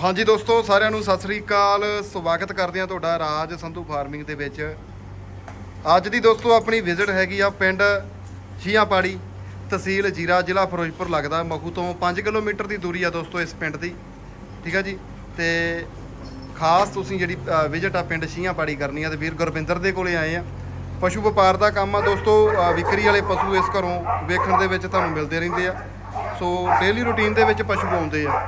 ਹਾਂਜੀ ਦੋਸਤੋ, ਸਾਰਿਆਂ ਨੂੰ ਸਤਿ ਸ੍ਰੀ ਅਕਾਲ। ਸਵਾਗਤ ਕਰਦੇ ਹਾਂ ਤੁਹਾਡਾ ਰਾਜ ਸੰਧੂ ਫਾਰਮਿੰਗ ਦੇ ਵਿੱਚ। ਅੱਜ ਦੀ ਦੋਸਤੋ, ਆਪਣੀ ਵਿਜ਼ਿਟ ਹੈਗੀ ਆ ਪਿੰਡ ਛੀਆਂਪਾੜੀ ਤਹਿਸੀਲ ਜੀਰਾ, ਜ਼ਿਲ੍ਹਾ ਫਿਰੋਜ਼ਪੁਰ ਲੱਗਦਾ। ਮਖੂ ਤੋਂ 5 ਕਿਲੋਮੀਟਰ ਦੀ ਦੂਰੀ ਆ ਦੋਸਤੋ, ਇਸ ਪਿੰਡ ਦੀ। ਠੀਕ ਆ ਜੀ? ਤੇ ਖਾਸ ਤੁਸੀਂ ਜਿਹੜੀ ਵਿਜ਼ਿਟ ਆ ਪਿੰਡ ਛੀਆਂਪਾੜੀ ਕਰਨੀ ਆ ਤੇ ਵੀਰ ਗੁਰਵਿੰਦਰ ਦੇ ਕੋਲੇ ਆਏ ਆ। ਪਸ਼ੂ ਵਪਾਰ ਦਾ ਕੰਮ ਆ ਦੋਸਤੋ ਵਿਕਰੀ ਵਾਲੇ ਪਸ਼ੂ ਇਸ ਘਰੋਂ ਵੇਖਣ ਦੇ ਵਿੱਚ ਤੁਹਾਨੂੰ ਮਿਲਦੇ ਰਹਿੰਦੇ ਆ। ਸੋ ਡੇਲੀ ਰੂਟੀਨ ਦੇ ਵਿੱਚ ਪਸ਼ੂ ਆਉਂਦੇ ਆ।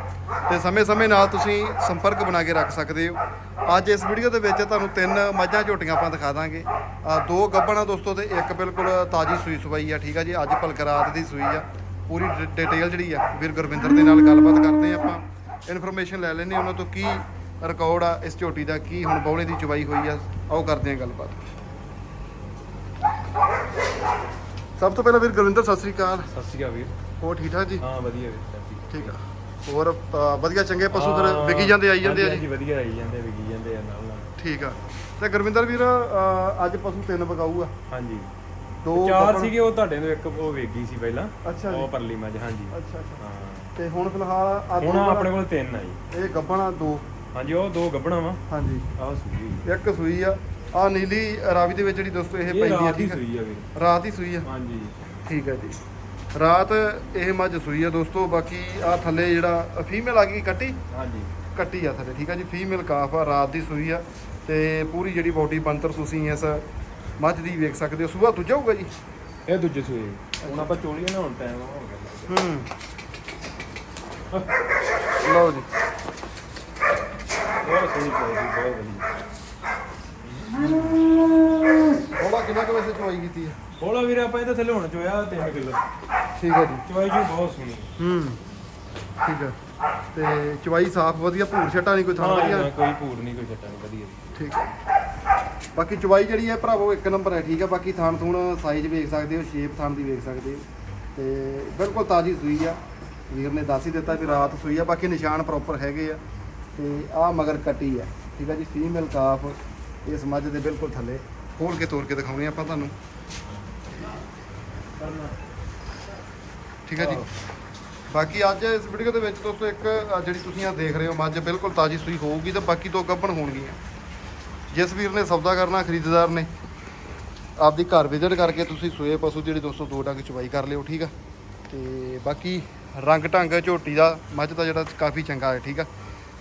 ਤੇ ਸਮੇਂ-ਸਮੇਂ ਨਾਲ ਤੁਸੀਂ ਸੰਪਰਕ ਬਣਾ ਕੇ ਰੱਖ ਸਕਦੇ ਹੋ। ਅੱਜ ਇਸ ਵੀਡੀਓ ਦੇ ਵਿੱਚ ਤੁਹਾਨੂੰ ਤਿੰਨ ਮੱਝਾਂ ਝੋਟੀਆਂ ਆਪਾਂ ਦਿਖਾ ਦਾਂਗੇ। ਆ ਦੋ ਗੱਭਣਾ ਦੋਸਤੋ ਤੇ ਇੱਕ ਬਿਲਕੁਲ ਤਾਜੀ ਸੂਈ ਸਵਾਈ ਆ ਠੀਕ ਆ ਜੀ? ਅੱਜ ਭਲਕ ਰਾਤ ਦੀ ਸੂਈ ਆ। ਪੂਰੀ ਡਿਟੇਲ ਜਿਹੜੀ ਆ ਵੀਰ ਗੁਰਵਿੰਦਰ ਦੇ ਨਾਲ ਗੱਲਬਾਤ ਕਰਦੇ ਆ ਆਪਾਂ। ਇਨਫੋਰਮੇਸ਼ਨ ਲੈ ਹਾਂ ਉਹਨਾਂ ਤੋਂ ਕੀ ਰਿਕਾਰਡ ਆ ਇਸ ਝੋਟੀ ਦਾ ਕੀ ਹੁਣ ਬੌਲੇ ਦੀ ਚਵਾਈ ਹੋਈ ਆ। ਆਓ ਕਰਦੇ ਆ ਗੱਲਬਾਤ। ਸਭ ਤੋਂ ਪਹਿਲਾਂ ਵੀਰ ਗੁਰਵਿੰਦਰ ਸਤਿ ਸ੍ਰੀ ਅਕਾਲ। ਸਤਿ ਸ਼੍ਰੀ ਅਕਾਲ ਵੀਰ। ਹੋਰ ਠੀਕ ਠਾਕ ਜੀ? ਹਾਂ ਵਧੀਆ ਵੀਰ ਠੀਕ ਆ। ਹੋਰ ਅ, ਵਧੀਆ ਚੰਗੇ ਪਸ਼ੂ ਫਿਰ। ਵਿਕੀ ਜਾਂਦੇ ਆਈ ਜਾਂਦੇ ਆ ਜੀ? ਵਧੀਆ ਆਈ ਜਾਂਦੇ ਵਿਕੀ ਜਾਂਦੇ ਆ ਨਾਲ ਨਾਲ। ਠੀਕ ਆ। ਤੇ ਗੁਰਵਿੰਦਰ ਵੀਰ ਅ, ਅੱਜ ਪਸ਼ੂ ਤਿੰਨ ਬਗਾਊ ਆ ਹਾਂਜੀ। ਦੋ ਚਾਰ ਗੱਭਣ- ਸੀਗੇ ਉਹ ਤੁਹਾਡੇ ਨੂੰ ਇੱਕ ਉਹ ਵੇਗੀ ਸੀ ਪਹਿਲਾਂ। ਅੱਛਾ ਜੀ। ਉਹ ਪਰਲੀ ਮੱਝ ਹਾਂਜੀ। ਅੱਛਾ ਅੱਛਾ। ਹਾਂ। ਤੇ ਹੁਣ ਫਿਲਹਾਲ ਆ ਹੁਣ ਦੋ ਆਪਣੇ ਕੋਲ ਤਿੰਨ ਆ ਜੀ। ਇਹ ਗੱਬਣਾ ਦੋ। ਹਾਂਜੀ ਉਹ ਦੋ ਗੱਬਣਾ ਵਾ। ਹਾਂਜੀ। ਆਹ ਸੂਈ ਇੱਕ ਸੂਈ ਆ। ਆ ਨੀਲੀ ਰਾਵੀ ਦੇ ਵਿੱਚ ਜਿਹੜੀ ਦੋਸਤੋ ਇਹ ਇਹ ਪੈਂਦੀ ਆ ਰਾਤ ਠੀਕ ਆ? ਸੂਈ ਆ ਵੀਰ। ਰਾਤ ਹੀ ਸੂਈ ਆ। ਹਾਂਜੀ। ਠੀਕ ਹੈ ਜੀ। ਰਾਤ ਇਹ ਮੱਝ ਸੂਈ ਆ ਦੋਸਤੋ ਬਾਕੀ ਆ ਥੱਲੇ ਜਿਹੜਾ ਫੀਮੇਲ ਆ ਗਈ ਕੱਟੀ? ਹਾਂਜੀ। ਕੱਟੀ ਆ ਥੱਲੇ ਠੀਕ ਆ ਜੀ ਫੀਮੇਲ ਕਾਫ ਆ ਰਾਤ ਦੀ ਸੂਈ ਆ। ਤੇ ਪੂਰੀ ਜਿਹੜੀ ਬਾਡੀ ਬੰਤਰ ਤੁਸੀਂ ਇਸ ਮੱਝ ਦੀ ਵੇਖ ਸਕਦੇ ਹੋ। ਸੂਆ ਦੂਜਾ ਹੋਊਗਾ ਜੀ? ਇਹ ਦੂਜੇ ਸੂਈ ਹੁਣ ਆਪਾਂ ਚੋਲੀਆਂ ਨਾ ਹੁਣ ਟਾਈਮ ਹੋ ਗਿਆ। ਹੂੰ। ਲਓ ਜੀ। ਬਹੁਤ ਸੋਹਣੀ ਚੋਲੀ ਬਹੁਤ ਵਧੀਆ। ਉਹਦਾ ਕਿੰਨਾ ਕੁ ਵੈਸੇ ਚਵਾਈ ਕੀਤੀ ਹੈ? ਬੋਲਾ ਵੀਰ ਆਪਾਂ ਇਹਦੇ ਥੱਲੇ ਹੁਣ ਚੋਇਆ 3 ਕਿਲੋ। ਠੀਕ ਹੈ ਜੀ। ਚੋਈ ਜੀ ਬਹੁਤ ਸੋਹਣੀ। ਹੂੰ। ਠੀਕ ਹੈ। ਤੇ ਚਵਾਈ ਸਾਫ਼ ਵਧੀਆ ਭੂਰ ਛਟਾ ਨਹੀਂ ਕੋਈ ਥਾਂ ਹਾਂ ਵਧੀਆ? ਨਾ, ਕੋਈ ਪੂਰ ਨਹੀਂ ਕੋਈ ਛੱਟਾ ਨਹੀਂ ਵਧੀਆ। ਠੀਕ ਹੈ। ਬਾਕੀ ਚਵਾਈ ਜਿਹੜੀ ਹੈ ਭਰਾਵੋ ਇੱਕ ਨੰਬਰ ਹੈ ਠੀਕ ਹੈ। ਬਾਕੀ ਥਾਣ ਥੂਣ ਸਾਈਜ਼ ਵੇਖ ਸਕਦੇ ਹੋ ਸ਼ੇਪ ਥਾਣ ਦੀ ਵੇਖ ਸਕਦੇ ਹੋ। ਤੇ ਬਿਲਕੁਲ ਤਾਜ਼ੀ ਸੂਈ ਆ। ਵੀਰ ਨੇ ਦੱਸ ਹੀ ਦਿੱਤਾ ਵੀ ਰਾਤ ਸੂਈ ਆ ਬਾਕੀ ਨਿਸ਼ਾਨ ਪ੍ਰੋਪਰ ਹੈਗੇ ਆ। ਤੇ ਆ ਮਗਰ ਕੱਟੀ ਆ। ਠੀਕ ਹੈ ਜੀ ਫੀਮੇਲ ਕਾਫ ਇਸ ਮੱਝ ਦੇ ਬਿਲਕੁਲ ਥੱਲੇ। ਖੋਲ ਕੇ ਤੋੜ ਕੇ ਦਿਖਾਉਣੇ ਆਪਾਂ ਤੁਹਾਨੂੰ। ਠੀਕ ਹੈ ਜੀ। ਬਾਕੀ ਅੱਜ ਇਸ ਵੀਡੀਓ ਦੇ ਵਿੱਚ ਦੋਸਤੋ ਇੱਕ ਜਿਹੜੀ ਤੁਸੀਂ ਆ ਦੇਖ ਰਹੇ ਹੋ ਮੱਝ ਬਿਲਕੁਲ ਤਾਜ਼ੀ ਸੂਈ ਹੋਊਗੀ ਤੇ ਬਾਕੀ ਦੋ ਗੱਭਣ ਹੋਣਗੀਆਂ। ਜਿਸ ਵੀਰ ਨੇ ਸੌਦਾ ਕਰਨਾ ਖਰੀਦਦਾਰ ਨੇ ਆਪਦੀ ਘਰ ਵਿਜ਼ਿਟ ਕਰਕੇ ਤੁਸੀਂ ਸੂਏ ਪਸ਼ੂ ਜਿਹੜੀ ਦੋਸਤੋ ਦੋ ਡੰਗ ਚਵਾਈ ਕਰ ਲਿਓ ਠੀਕ ਆ? ਤੇ ਬਾਕੀ ਰੰਗ ਢੰਗ ਝੋਟੀ ਦਾ ਮੱਝ ਦਾ ਜਿਹੜਾ ਕਾਫੀ ਚੰਗਾ ਹੈ ਠੀਕ ਆ?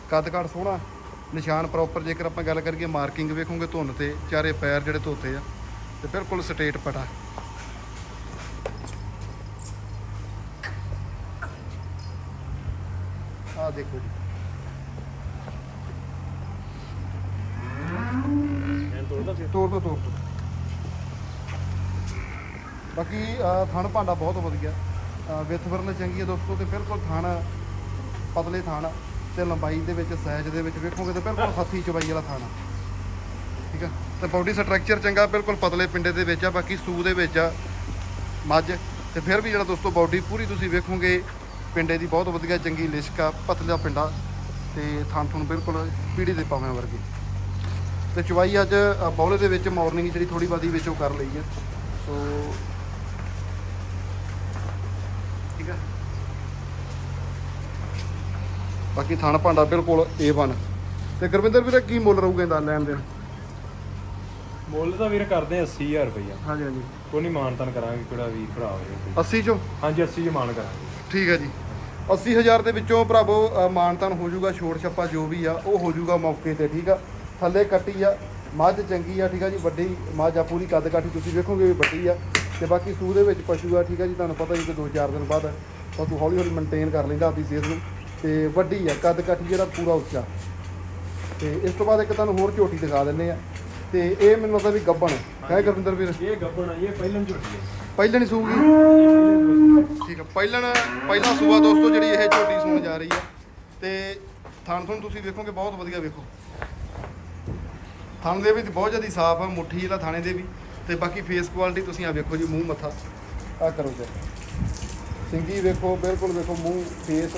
ਕੱਦ ਕਾਠ ਸੋਹਣਾ। ਨਿਸ਼ਾਨ ਪ੍ਰੋਪਰ ਜੇਕਰ ਆਪਾਂ ਗੱਲ ਕਰੀਏ ਮਾਰਕਿੰਗ ਵੇਖੋਗੇ ਧੁੰਨ ਤੇ ਚਾਰੇ ਪੈਰ ਜਿਹੜੇ ਧੋਤੇ ਆ ਤੇ ਬਿਲਕੁਲ ਸਟੇਟ ਪਟਾ। ਆ ਦੇਖੋ ਜੀ। ਐਂ ਤੋੜ ਤੋਂ ਤੋੜ ਤੋਂ ਬਾਕੀ ਅਹ, ਥਣ ਭਾਂਡਾ ਬਹੁਤ ਵਧੀਆ। ਵਿੱਥ ਵਰਨ ਚੰਗੀ ਹੈ ਦੋਸਤੋ ਤੇ ਬਿਲਕੁਲ ਥਣ ਪਤਲੇ ਥਣ ਤੇ ਲੰਬਾਈ ਦੇ ਵਿੱਚ ਸਾਈਜ਼ ਦੇ ਵਿੱਚ ਵੇਖੋਗੇ ਤਾਂ ਬਿਲਕੁਲ ਹੱਥੀ ਚਬਾਈ ਵਾਲਾ ਥਣ ਠੀਕ ਆ? ਤੇ ਬਾਡੀ ਸਟਰਕਚਰ ਚੰਗਾ ਬਿਲਕੁਲ ਪਤਲੇ ਪਿੰਡੇ ਦੇ ਵਿੱਚ ਆ ਬਾਕੀ ਸੂ ਦੇ ਵਿੱਚ ਆ ਮੱਝ। ਤੇ ਫਿਰ ਵੀ ਜਿਹੜਾ ਦੋਸਤੋ ਬਾਡੀ ਪੂਰੀ ਤੁਸੀਂ ਵੇਖੋਗੇ ਪਿੰਡੇ ਦੀ ਬਹੁਤ ਵਧੀਆ ਚੰਗੀ ਲਿਸ਼ਕ ਆ ਪਤਲਾ ਪਿੰਡਾ ਤੇ ਥਾਂ ਥਣ ਬਿਲਕੁਲ ਪੀੜੀ ਦੇ ਪਾਵੇਂ ਵਰਗੇ। ਤੇ ਚਵਾਈ ਅੱਜ ਅ, ਬੌਲੇ ਦੇ ਵਿੱਚ ਮਾਰਨਿੰਗ ਜਿਹੜੀ ਥੋੜੀ ਬਾਦੀ ਵਿੱਚ ਉਹ ਕਰ ਲਈ ਹੈ ਸੋ ਠੀਕ ਹੈ ਬਾਕੀ ਥਣ ਭਾਂਡਾ ਬਿਲਕੁਲ A1 ਤੇ ਗੁਰਵਿੰਦਰ ਵੀਰੇ ਕੀ ਮੁੱਲ ਰਹੂਗਾ ਇਹਦਾ ਲੈਣ ਦੇਣ? ਮੁੱਲ ਤਾਂ ਵੀਰ ਕਰਦੇ ਆ 80000 ਰੁਪਇਆ ਹਾਂਜੀ ਹਾਂਜੀ। ਕੋਈ ਨਹੀਂ ਮਾਨਤਨ ਕਰਾਂਗੇ ਕਿਹੜਾ ਵੀਰ ਭਰਾ ਹੋਵੇ। 80 ਚੋਂ? ਹਾਂਜੀ 80 ਚ ਮਾਨ ਕਰਾਂਗੇ। ਠੀਕ ਹੈ ਜੀ। 80000 ਦੇ ਵਿੱਚੋਂ ਭਰਾਵੋ ਮਾਨਤਾਨ ਹੋ ਜਾਊਗਾ ਛੋੜ ਛੱਪਾ ਜੋ ਵੀ ਆ ਉਹ ਹੋ ਜਾਊਗਾ ਮੌਕੇ ਤੇ ਠੀਕ ਆ। ਥੱਲੇ ਕੱਟੀ ਆ ਮੱਝ ਚੰਗੀ ਆ ਠੀਕ ਆ ਜੀ ਵੱਡੀ ਮੱਝ ਆ ਪੂਰੀ ਕੱਦ ਕਾਠੀ ਤੁਸੀਂ ਵੇਖੋਗੇ ਵੀ ਵੱਡੀ ਆ। ਤੇ ਬਾਕੀ ਸੂਹ ਦੇ ਵਿੱਚ ਪਸ਼ੂ ਆ ਠੀਕ ਆ ਜੀ ਤੁਹਾਨੂੰ ਪਤਾ ਹੀ ਕਿ 2-4 ਦਿਨ ਬਾਅਦ ਪਸ਼ੂ ਹੌਲੀ ਹੌਲੀ ਮੇਨਟੇਨ ਕਰ ਲੈਂਦਾ ਆਪਣੀ ਸਿਹਤ ਨੂੰ। ਤੇ ਵੱਡੀ ਆ ਕੱਦ ਕਾਠੀ ਜਿਹੜਾ ਪੂਰਾ ਉੱਚਾ। ਤੇ ਇਸ ਤੋਂ ਬਾਅਦ ਇੱਕ ਤੁਹਾਨੂੰ ਹੋਰ ਝੋਟੀ ਦਿਖਾ ਦਿੰਨੇ ਆ। ਤੇ ਇਹ ਮੈਨੂੰ ਲੱਗਦਾ ਵੀ ਗੱਬਣ ਹੈ ਗੁਰਵਿੰਦਰ ਵੀਰ? ਇਹ ਗੱਬਣ ਆ ਇਹ ਪਹਿਲਾਂ ਝੋਟੀ ਹੈ ਪਹਿਲਣ ਸੂਗੀ। ਠੀਕ ਆ ਪਹਿਲਣ ਪਹਿਲਾ ਸੂਆ ਦੋਸਤੋ ਜਿਹੜੀ ਇਹ ਝੋਟੀ ਸੂਣ ਜਾ ਰਹੀ ਹੈ ਤੇ ਥਣ ਥਣ ਤੁਸੀਂ ਵੇਖੋਗੇ ਬਹੁਤ ਵਧੀਆ ਵੇਖੋ। ਥਣ ਦੇ ਵਿੱਚ ਬਹੁਤ ਜ਼ਿਆਦਾ ਸਾਫ਼ ਆ ਮੁੱਠੀ ਜਿਹੜਾ ਥਾਣੇ ਦੇ ਵੀ। ਤੇ ਬਾਕੀ ਫੇਸ ਕੁਆਲਿਟੀ ਤੁਸੀਂ ਆ ਵੇਖੋ ਜੀ ਮੂੰਹ ਮੱਥਾ। ਆ ਕਰੋ ਜੀ। ਸਿੰਗੀ ਵੇਖੋ ਬਿਲਕੁਲ ਵੇਖੋ ਮੂੰਹ ਫੇਸ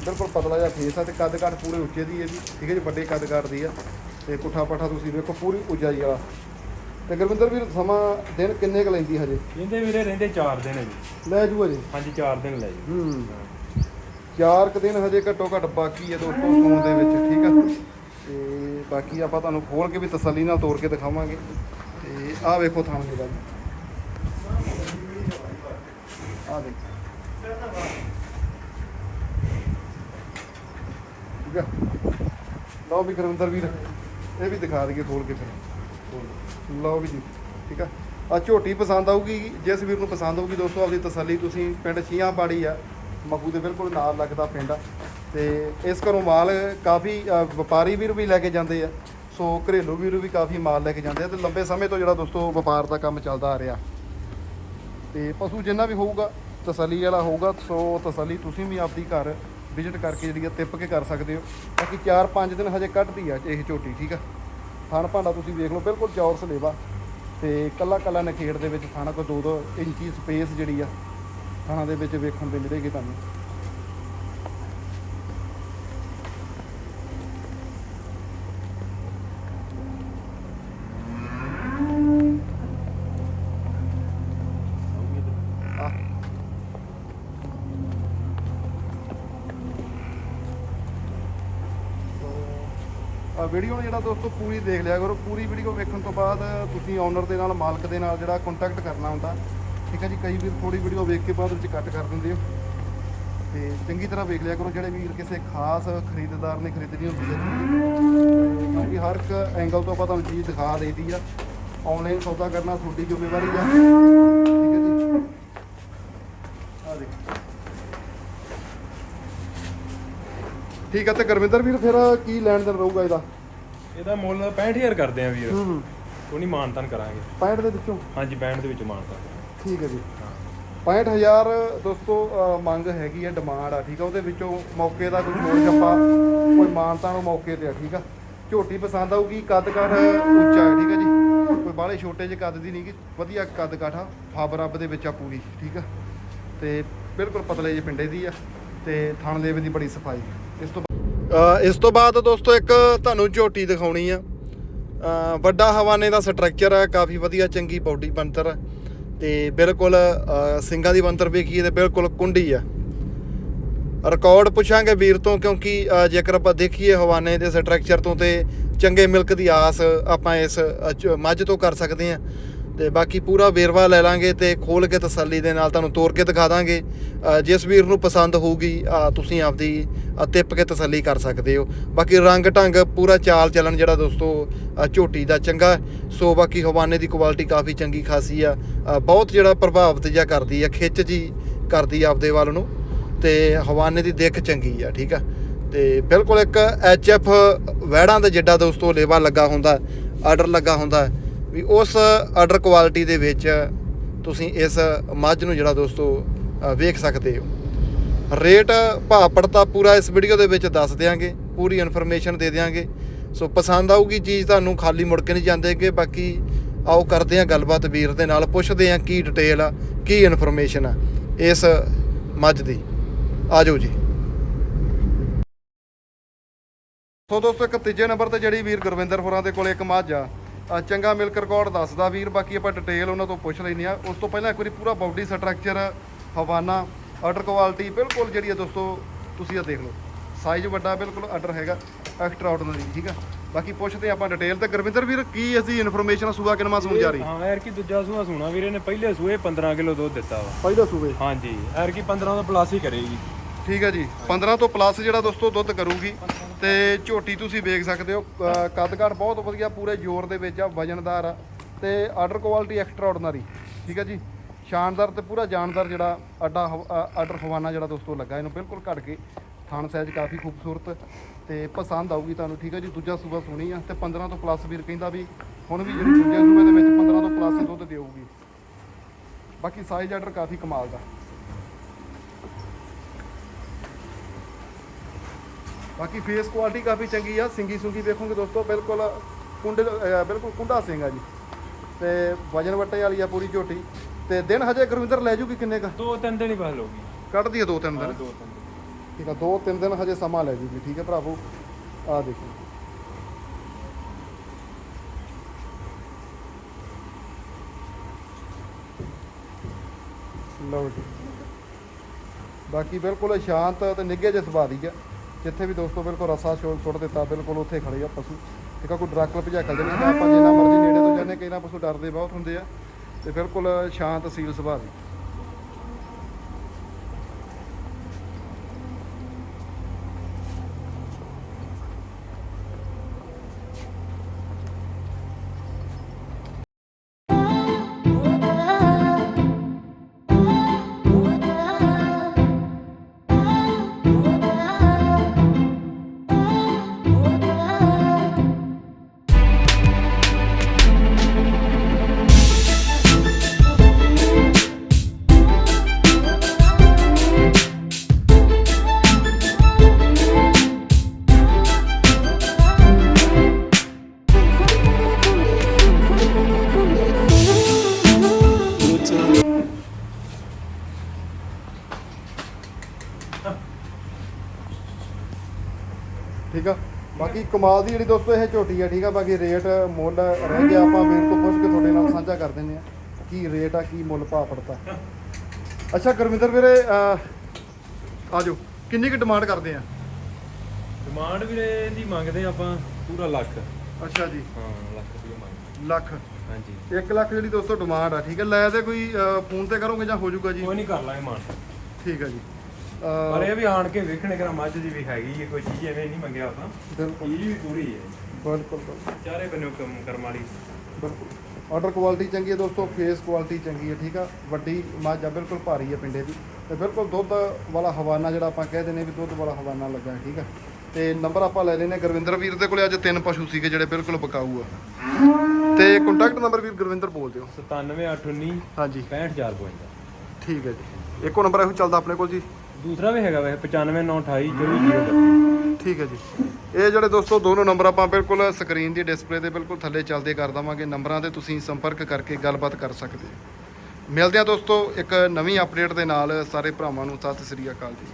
ਬਿਲਕੁਲ ਪਤਲਾ ਜਿਹਾ ਫੇਸ ਆ ਤੇ ਕੱਦ ਕਾਠ ਪੂਰੇ ਉੱਚੇ ਦੀ ਇਹਦੀ ਠੀਕ ਹੈ ਜੀ ਵੱਡੇ ਕੱਦ ਕਾਠ ਦੀ ਆ। ਤੇ ਪੁੱਠਾ ਪੱਠਾ ਤੁਸੀਂ ਵੇਖੋ ਪੂਰੀ ਉੱਚਾਈ ਵਾਲਾ। ਤੇ ਗੁਰਵਿੰਦਰ ਵੀਰ ਸਮਾਂ ਦਿਨ ਕਿੰਨੇ ਕੁ ਲੈਂਦੀ ਹਜੇ? ਇਹਦੇ ਵੀਰੇ ਰਹਿੰਦੇ 4 ਦਿਨ ਹੈ ਜੀ। ਲੈ ਜੂਗਾ ਜੀ ਹਾਂਜੀ? 4 ਦਿਨ ਲੈ ਜੀ। ਹੂੰ। ਚਾਰ ਕੁ ਦਿਨ ਹਜੇ ਘੱਟੋ ਘੱਟ ਬਾਕੀ ਹੈ ਦੋਸਤੋ ਸੂਣ ਦੇ ਵਿੱਚ ਠੀਕ ਆ। ਤੇ ਬਾਕੀ ਆਪਾਂ ਤੁਹਾਨੂੰ ਖੋਲ ਕੇ ਵੀ ਤਸੱਲੀ ਨਾਲ ਤੋੜ ਕੇ ਦਿਖਾਵਾਂਗੇ। ਤੇ ਆਹ ਵੇਖੋ ਥਾਂ ਦੇ ਜੀ। ਆਹ ਦੇਖੋ। ਠੀਕ ਆ। ਲਓ ਵੀ ਗੁਰਵਿੰਦਰ ਵੀਰ, ਇਹ ਵੀ ਦਿਖਾ ਦਈਏ ਖੋਲ ਕੇ ਫਿਰ। ਲਓ ਵੀ ਜੀ, ਠੀਕ ਆ। ਆ ਝੋਟੀ ਪਸੰਦ ਆਊਗੀ, ਜਿਸ ਵੀਰ ਨੂੰ ਪਸੰਦ ਆਊਗੀ ਦੋਸਤੋ, ਆਪਦੀ ਤਸੱਲੀ ਤੁਸੀਂ ਪਿੰਡ ਛੀਆਂ ਬਾੜੀ ਆ, ਮੱਗੂ ਦੇ ਬਿਲਕੁਲ ਨਾਲ ਲੱਗਦਾ ਪਿੰਡ ਆ। ਤੇ ਇਸ ਘਰੋਂ ਮਾਲ ਕਾਫੀ ਵਪਾਰੀ ਵੀਰ ਵੀ ਲੈ ਕੇ ਜਾਂਦੇ ਆ, ਸੋ ਘਰੇਲੂ ਵੀਰ ਵੀ ਕਾਫੀ ਮਾਲ ਲੈ ਕੇ ਜਾਂਦੇ ਆ ਤੇ ਲੰਬੇ ਸਮੇਂ ਤੋਂ ਜਿਹੜਾ ਦੋਸਤੋ ਵਪਾਰ ਦਾ ਕੰਮ ਚੱਲਦਾ ਆ ਰਿਹਾ। ਤੇ ਪਸ਼ੂ ਜਿੰਨਾ ਵੀ ਹੋਊਗਾ, ਤਸੱਲੀ ਵਾਲਾ ਹੋਊਗਾ, ਸੋ ਤਸੱਲੀ ਤੁਸੀਂ ਵੀ ਆਪਦੀ ਘਰ ਵਿਜ਼ਿਟ ਕਰਕੇ ਜਿਹੜੀ ਆ ਤਿੱਪ ਕੇ ਕਰ ਸਕਦੇ ਹੋ। ਬਾਕੀ 4-5 ਦਿਨ ਹਜੇ ਕੱਢਦੀ ਆ ਇਹ ਝੋਟੀ, ਠੀਕ ਆ? ਥਣ ਭਾਂਡਾ ਤੁਸੀਂ ਵੇਖ ਲਓ, ਬਿਲਕੁਲ ਚੌਰ ਸਲੇਵਾ ਤੇ ਕੱਲਾ ਕੱਲਾ ਨਖੇੜ ਦੇ ਵਿੱਚ ਥਾਣਾ ਕੋ 2-2 ਇੰਚੀ ਸਪੇਸ ਜਿਹੜੀ ਆ, ਥਾਣਾ ਦੇ ਵਿੱਚ ਵੇਖਣ 'ਤੇ ਮਿਲੇਗੀ ਤੁਹਾਨੂੰ। ਵੀਡੀਓ ਨੂੰ ਜਿਹੜਾ ਦੋਸਤੋ ਪੂਰੀ ਦੇਖ ਲਿਆ ਕਰੋ। ਪੂਰੀ ਵੀਡੀਓ ਵੇਖਣ ਤੋਂ ਬਾਅਦ ਤੁਸੀਂ ਓਨਰ ਦੇ ਨਾਲ, ਮਾਲਕ ਦੇ ਨਾਲ ਜਿਹੜਾ ਕੰਟੈਕਟ ਕਰਨਾ ਹੁੰਦਾ, ਠੀਕ ਹੈ ਜੀ? ਕਈ ਵੀਰ ਥੋੜੀ ਵੀਡੀਓ ਵੇਖ ਕੇ ਬਾਅਦ ਵਿੱਚ ਕੱਟ ਕਰ ਦਿੰਦੇ ਹੋ। ਤੇ ਚੰਗੀ ਤਰ੍ਹਾਂ ਵੇਖ ਲਿਆ ਕਰੋ, ਜਿਹੜੇ ਵੀਰ ਕਿਸੇ ਖਾਸ ਖਰੀਦਦਾਰ ਨੇ ਖਰੀਦਣੀ ਹੁੰਦੀ ਹੈ। ਕਿਉਂਕਿ ਹਰ ਇੱਕ ਐਂਗਲ ਤੋਂ ਆਪਾਂ ਤੁਹਾਨੂੰ ਚੀਜ਼ ਦਿਖਾ ਦੇਈਦੀ ਆ। ਆਨਲਾਈਨ ਸੌਦਾ ਕਰਨਾ ਤੁਹਾਡੀ ਜ਼ਿੰਮੇਵਾਰੀ ਆ ਠੀਕ ਹੈ ਜੀ ਆ ਦੇਖੋ ਠੀਕ ਹੈ ਤੇ ਗੁਰਵਿੰਦਰ ਵੀਰ ਫਿਰ ਕੀ ਲੈਣ ਦੇਣ ਰਹੂਗਾ ਇਹਦਾ? ਇਹਦਾ ਮੁੱਲ 65000 ਕਰਦੇ ਆ ਵੀਰ। ਹੂੰ ਉਹ ਨਹੀਂ ਮਾਨਤਨ ਕਰਾਂਗੇ। 65 ਦੇ ਵਿੱਚੋਂ? ਹਾਂਜੀ ਬੈਂਡ ਦੇ ਵਿੱਚ ਮਾਨਤਨ ਠੀਕ ਹੈ ਜੀ। ਹਾਂ। 65000 ਦੋਸਤੋ ਮੰਗ ਹੈਗੀ ਹੈ ਡਿਮਾਂਡ ਆ ਠੀਕ ਆ? ਉਹਦੇ ਵਿੱਚੋਂ ਮੌਕੇ ਦਾ ਕੋਈ ਮੋੜ ਜੱਪਾ ਕੋਈ ਮਾਨਤਾ ਨੂੰ ਮੌਕੇ ਤੇ ਆ ਠੀਕ ਆ? ਝੋਟੀ ਪਸੰਦ ਆਊਗੀ ਕੱਦ ਕਾਠ ਉੱਚਾ ਹੈ ਠੀਕ ਆ ਜੀ? ਕੋਈ ਬਾਹਲੇ ਛੋਟੇ ਜਿਹੇ ਕੱਦ ਦੀ ਨਹੀਂ ਗੀ ਵਧੀਆ ਕੱਦ ਕਾਠ ਆ ਫੱਬ ਰੱਬ ਦੇ ਵਿੱਚ ਆ ਪੂਰੀ ਠੀਕ ਆ? ਤੇ ਬਿਲਕੁਲ ਪਤਲੇ ਜਿਹੇ ਪਿੰਡੇ ਦੀ ਆ। ਤੇ ਥਣ ਲੇਵੇ ਦੀ ਬੜੀ ਸਫ਼ਾਈ ਇਸ ਤੋਂ ਇਸ ਤੋਂ ਬਾਅਦ ਦੋਸਤੋ ਇੱਕ ਤੁਹਾਨੂੰ ਝੋਟੀ ਦਿਖਾਉਣੀ ਆ। ਵੱਡਾ ਹਵਾਨੇ ਦਾ ਸਟਰਕਚਰ ਹੈ ਕਾਫੀ ਵਧੀਆ ਚੰਗੀ ਬਾਡੀ ਬਣਤਰ ਹੈ ਤੇ ਬਿਲਕੁਲ ਸਿੰਘਾਂ ਦੀ ਬਣਤਰ ਵੇਖੀਏ ਤੇ ਬਿਲਕੁਲ ਕੁੰਡੀ ਆ। ਰਿਕਾਰਡ ਪੁੱਛਾਂਗੇ ਵੀਰ ਤੋਂ ਕਿਉਂਕਿ ਜੇਕਰ ਆਪਾਂ ਦੇਖੀਏ ਹਵਾਨੇ ਦੇ ਸਟਰਕਚਰ ਤੋਂ ਤੇ ਚੰਗੇ ਮਿਲਕ ਦੀ ਆਸ ਆਪਾਂ ਇਸ ਮੱਝ ਤੋਂ ਕਰ ਸਕਦੇ ਹਾਂ ਤੇ ਬਾਕੀ ਪੂਰਾ ਵੇਰਵਾ ਲੈ ਲਾਂਗੇ ਤੇ ਖੋਲ ਕੇ ਤਸੱਲੀ ਦੇ ਨਾਲ ਤੁਹਾਨੂੰ ਤੋਰ ਕੇ ਦਿਖਾ ਦਾਂਗੇ। ਜਿਸ ਵੀਰ ਨੂੰ ਪਸੰਦ ਹੋਊਗੀ ਤੁਸੀਂ ਆਪਦੀ ਤਿੱਪ ਕੇ ਤਸੱਲੀ ਕਰ ਸਕਦੇ ਹੋ। ਬਾਕੀ ਰੰਗ ਢੰਗ ਪੂਰਾ ਚਾਲ ਚੱਲਣ ਜਿਹੜਾ ਦੋਸਤੋ ਝੋਟੀ ਦਾ ਚੰਗਾ ਸੋ ਬਾਕੀ ਹਵਾਨੇ ਦੀ ਕੁਆਲਿਟੀ ਕਾਫੀ ਚੰਗੀ ਖਾਸੀ ਆ। ਬਹੁਤ ਜਿਹੜਾ ਪ੍ਰਭਾਵਿਤ ਜਿਹਾ ਕਰਦੀ ਆ, ਖਿੱਚ ਜੀ ਕਰਦੀ ਆਪਦੇ ਵੱਲ ਨੂੰ। ਤੇ ਹਵਾਨੇ ਦੀ ਦਿੱਖ ਚੰਗੀ ਆ, ਠੀਕ ਆ। ਤੇ ਬਿਲਕੁਲ ਇੱਕ ਐਚ ਐਫ ਵੈੜਾਂ ਦਾ ਜਿੱਡਾ ਦੋਸਤੋ ਲੇਵਾ ਲੱਗਾ ਹੁੰਦਾ, ਆਰਡਰ ਲੱਗਾ ਹੁੰਦਾ। ਵੀ ਉਸ ਆਰਡਰ ਕੁਆਲਿਟੀ ਦੇ ਵਿੱਚ ਤੁਸੀਂ ਇਸ ਮੱਝ ਨੂੰ ਜਿਹੜਾ ਦੋਸਤੋ ਵੇਖ ਸਕਦੇ ਹੋ। ਰੇਟ ਭਾਅ ਪੜਤਾ ਪੂਰਾ ਇਸ ਵੀਡੀਓ ਦੇ ਵਿੱਚ ਦੱਸ ਦਿਆਂਗੇ, ਪੂਰੀ ਇਨਫੋਰਮੇਸ਼ਨ ਦੇ ਦਿਆਂਗੇ। ਸੋ ਪਸੰਦ ਆਊਗੀ ਚੀਜ਼ ਤੁਹਾਨੂੰ, ਖਾਲੀ ਮੁੜ ਕੇ ਨਹੀਂ ਜਾਂਦੇਗੇ ਬਾਕੀ ਆਓ ਕਰਦੇ ਹਾਂ ਗੱਲਬਾਤ, ਵੀਰ ਦੇ ਨਾਲ ਪੁੱਛਦੇ ਹਾਂ ਕੀ ਡਿਟੇਲ ਆ, ਕੀ ਇਨਫੋਰਮੇਸ਼ਨ ਆ ਇਸ ਮੱਝ ਦੀ। ਆਜੋ ਜੀ। ਸੋ ਦੋਸਤੋ, ਇੱਕ ਤੀਜੇ ਨੰਬਰ ਤੇ ਜਿਹੜੀ ਵੀਰ ਗੁਰਵਿੰਦਰ ਹੋਰਾਂ ਦੇ ਕੋਲ ਇੱਕ ਮੱਝ ਆ ਚੰਗਾ ਮਿਲਕ ਰਿਕਾਰਡ ਦੱਸਦਾ ਵੀਰ ਬਾਕੀ ਆਪਾਂ ਡਿਟੇਲ ਉਹਨਾਂ ਤੋਂ ਪੁੱਛ ਲੈਂਦੇ ਆ ਉਸ ਤੋਂ ਪਹਿਲਾਂ ਇੱਕ ਵਾਰੀ ਪੂਰਾ ਬਾਡੀ ਸਟਰਕਚਰ ਹਵਾਨਾ ਆਰਡਰ ਕੁਆਲਿਟੀ ਬਿਲਕੁਲ ਜਿਹੜੀ ਆ ਦੋਸਤੋ ਤੁਸੀਂ ਆ ਦੇਖ ਲਓ। ਸਾਈਜ਼ ਵੱਡਾ ਬਿਲਕੁਲ ਆਰਡਰ ਹੈਗਾ ਐਕਸਟਰਾ ਆਰਡੀਨਰੀ ਠੀਕ ਆ? ਬਾਕੀ ਪੁੱਛਦੇ ਆਪਾਂ ਡਿਟੇਲ ਤੇ। ਗੁਰਵਿੰਦਰ ਵੀਰ ਕੀ ਅਸੀਂ ਇਨਫੋਰਮੇਸ਼ਨ ਸੂਆ ਕਿਨਮਾ ਸੂਣ ਜਾ ਰਹੀ ਹਾਂ ਯਾਰ ਕੀ ਦੂਜਾ ਸੂਆ ਸੂਣਾ ਵੀਰੇ ਨੇ ਪਹਿਲੇ ਸੂਏ 15 ਕਿਲੋ ਦੁੱਧ ਦਿੱਤਾ ਵਾ। ਪਹਿਲਾ ਸੂਵੇ ਹਾਂਜੀ ਯਾਰ ਕੀ 15 ਤੋਂ ਪਲੱਸ ਹੀ ਕਰੇਗੀ। ਠੀਕ ਹੈ ਜੀ 15 ਤੋਂ ਪਲੱਸ ਜਿਹੜਾ ਦੋਸਤੋ ਦੁੱਧ ਕਰੂਗੀ। ਤੇ ਝੋਟੀ ਤੁਸੀਂ ਵੇਖ ਸਕਦੇ ਹੋ ਕੱਦ ਕਾਠ ਬਹੁਤ ਵਧੀਆ, ਪੂਰੇ ਜ਼ੋਰ ਦੇ ਵਿੱਚ ਆ, ਵਜਨਦਾਰ ਆ ਤੇ ਆਰਡਰ ਕੁਆਲਿਟੀ ਐਕਸਟਰਾ ਆਰਡੀਨਰੀ ਠੀਕ ਹੈ ਜੀ? ਸ਼ਾਨਦਾਰ ਤੇ ਪੂਰਾ ਜਾਨਦਾਰ ਜਿਹੜਾ ਅੱਡਾ ਆਰਡਰ ਖਵਾਨਾ ਜਿਹੜਾ ਦੋਸਤੋ ਲੱਗਾ, ਇਹਨੂੰ ਬਿਲਕੁਲ ਘੜ ਕੇ ਥਣ ਸਾਈਜ਼ ਕਾਫੀ ਖੂਬਸੂਰਤ ਤੇ ਪਸੰਦ ਆਊਗੀ ਤੁਹਾਨੂੰ, ਠੀਕ ਹੈ ਜੀ? ਦੂਜਾ ਸੂਬਾ ਸੁਣੀ ਆ ਤੇ 15 ਤੋਂ ਪਲੱਸ ਵੀਰ ਕਹਿੰਦਾ ਵੀ ਹੁਣ ਵੀ ਜਿਹੜੀ ਦੂਜੇ ਸੂਬੇ ਦੇ ਵਿੱਚ 15 ਤੋਂ ਪਲੱਸ ਦੁੱਧ ਦੇਊਗੀ। ਬਾਕੀ ਸਾਈਜ਼ ਆਰਡਰ ਕਾਫੀ ਕਮਾਲ ਦਾ। ਬਾਕੀ ਫੇਸ ਕੁਆਲਿਟੀ ਕਾਫੀ ਚੰਗੀ ਆ ਸਿੰਗੀ ਸੁੰਗੀ ਵੇਖੋਗੇ ਦੋਸਤੋ ਬਿਲਕੁਲ ਕੁੰਡੇ ਬਿਲਕੁਲ ਕੁੰਡਾ ਸਿੰਘ ਆ ਜੀ। ਤੇ ਵਜਨ ਵੱਟੇ ਵਾਲੀ ਆ ਪੂਰੀ ਝੋਟੀ। ਤੇ ਦਿਨ ਹਜੇ ਗੁਰਵਿੰਦਰ ਲੈ ਜੂਗੀ ਕਿੰਨੇ ਕ? ਦੋ ਤਿੰਨ ਦਿਨ ਹੀ ਬਸ ਲੋਗੀ ਕੱਢਦੀ ਆ ਦੋ ਤਿੰਨ ਦਿਨ। ਦੋ ਤਿੰਨ ਦਿਨ। ਠੀਕ ਆ ਦੋ ਤਿੰਨ ਦਿਨ ਹਜੇ ਸਮਾਂ ਲੈ ਜੂਗੀ। ਠੀਕ ਹੈ ਭਰਾਵੋ ਆ ਦੇਖੋ। ਲਓ ਜੀ। ਬਾਕੀ ਬਿਲਕੁਲ ਸ਼ਾਂਤ ਤੇ ਨਿੱਘੇ ਜਿਹੇ ਸੁਭਾਅ ਦੀ ਆ। ਜਿੱਥੇ ਵੀ ਦੋਸਤੋ ਬਿਲਕੁਲ ਰਸਾ ਛੋੜ ਸੁੱਟ ਦਿੱਤਾ, ਬਿਲਕੁਲ ਉੱਥੇ ਖੜੇ ਆ ਪਸ਼ੂ। ਠੀਕ ਆ ਕੋਈ ਡਰੱਕ ਭਜਾ ਖਲ ਜਣੇ, ਆਪਾਂ ਜਿੰਨਾ ਮਰਜ਼ੀ ਨੇੜੇ ਤੋਂ ਜਾਂਦੇ, ਕਈ ਨਾ ਪਸ਼ੂ ਡਰਦੇ ਬਹੁਤ ਹੁੰਦੇ ਆ। ਤੇ ਬਿਲਕੁਲ ਸ਼ਾਂਤ, ਸੀਲ ਸੁਭਾਅ ਦੀ। ਕਮਾਲ ਦੀ ਜਿਹੜੀ ਦੋਸਤੋ ਇਹ ਝੋਟੀ ਆ ਠੀਕ ਆ? ਬਾਕੀ ਰੇਟ ਮੁੱਲ ਰਹਿ ਗਿਆ ਆਪਾਂ ਵੀਰ ਤੋਂ ਪੁੱਛ ਕੇ ਤੁਹਾਡੇ ਨਾਲ ਸਾਂਝਾ ਕਰ ਦਿੰਦੇ ਆ ਕੀ ਰੇਟ ਆ ਕੀ ਮੁੱਲ ਭਾਅ ਪੜਤਾ ਅੱਛਾ ਗੁਰਮਿੰਦਰ ਵੀਰੇ ਅਹ, ਆ ਜਾਓ ਕਿੰਨੀ ਕੁ ਡਿਮਾਂਡ ਕਰਦੇ ਆ? ਡਿਮਾਂਡ ਵੀਰੇ ਇਹਦੀ ਮੰਗਦੇ ਆਪਾਂ ਪੂਰਾ ਲੱਖ। ਅੱਛਾ ਜੀ। ਹਾਂ ਲੱਖ ਰੁਪਏ ਮੰਗ ਲੱਖ। ਹਾਂਜੀ। 1 ਲੱਖ ਜਿਹੜੀ ਦੋਸਤੋ ਡਿਮਾਂਡ ਆ ਠੀਕ ਹੈ ਲੈ ਤੇ ਕੋਈ ਫੋਨ ਤੇ ਕਰੋਗੇ ਜਾਂ ਹੋ ਜਾਊਗਾ ਜੀ? ਕੋਈ ਨਹੀਂ ਕਰ ਲਾਂਗੇ ਮਾਨ ਠੀਕ ਆ ਜੀ। ਪਰ ਇਹ ਵੀ ਆਣ ਕੇ ਵੇਖਣੇ ਕਰਾ ਮੱਝ ਦੀ ਵੀ ਹੈਗੀ ਹੈ ਕੋਈ ਚੀਜ਼ ਐਵੇਂ ਨਹੀਂ ਮੰਗਿਆ ਆਪਾਂ। ਬਿਲਕੁਲ। ਚੀਜ਼ ਵੀ ਪੂਰੀ ਹੈ। ਬਿਲਕੁਲ ਬਿਲਕੁਲ। ਚਾਰੇ ਬੰਨਿਓ ਕੰਮ ਕਰਮ ਵਾਲੀ। ਬਿਲਕੁਲ। ਆਰਡਰ ਕੁਆਲਿਟੀ ਚੰਗੀ ਹੈ ਦੋਸਤੋ ਫੇਸ ਕੁਆਲਿਟੀ ਚੰਗੀ ਹੈ ਠੀਕ ਆ? ਵੱਡੀ ਮੱਝ ਆ ਬਿਲਕੁਲ ਭਾਰੀ ਹੈ ਪਿੰਡੇ ਦੀ। ਤੇ ਬਿਲਕੁਲ ਦੁੱਧ ਵਾਲਾ ਹਵਾਨਾ ਜਿਹੜਾ ਆਪਾਂ ਕਹਿ ਦਿੰਦੇ ਵੀ ਦੁੱਧ ਵਾਲਾ ਹਵਾਨਾ ਲੱਗਾ ਠੀਕ ਆ? ਤੇ ਨੰਬਰ ਆਪਾਂ ਲੈ ਲੈਨੇ ਗੁਰਵਿੰਦਰ ਵੀਰ ਦੇ ਕੋਲੇ ਅੱਜ ਤਿੰਨ ਪਸ਼ੂ ਸੀਗੇ ਜਿਹੜੇ ਬਿਲਕੁਲ ਬਕਾਊ ਆ। ਤੇ ਕੰਟੈਕਟ ਨੰਬਰ ਵੀਰ ਗੁਰਵਿੰਦਰ ਬੋਲ ਦਿਓ। 97819 ਹਾਂਜੀ। 65452 ਠੀਕ ਹੈ ਜੀ। ਇੱਕੋ ਨੰਬਰ ਇਹੋ ਚੱਲਦਾ ਆਪਣੇ ਕੋਲ ਜੀ। ਦੂਸਰਾ ਵੀ ਹੈਗਾ ਵੈਸੇ 95928 2402 ਠੀਕ ਹੈ ਜੀ। ਇਹ ਜਿਹੜੇ ਦੋਸਤੋ, ਦੋਨੋਂ ਨੰਬਰ ਆਪਾਂ ਬਿਲਕੁਲ ਸਕਰੀਨ ਦੀ ਡਿਸਪਲੇ ਦੇ ਬਿਲਕੁਲ ਥੱਲੇ ਚੱਲਦੇ ਕਰ ਦਵਾਂਗੇ। ਨੰਬਰਾਂ ਤੇ ਤੁਸੀਂ ਸੰਪਰਕ ਕਰਕੇ ਗੱਲਬਾਤ ਕਰ ਸਕਦੇ ਹੋ। ਮਿਲਦੇ ਹਾਂ ਦੋਸਤੋ, ਇੱਕ ਨਵੀਂ ਅਪਡੇਟ ਦੇ ਨਾਲ। ਸਾਰੇ ਭਰਾਵਾਂ ਨੂੰ ਸਤਿ ਸ੍ਰੀ ਅਕਾਲ ਜੀ।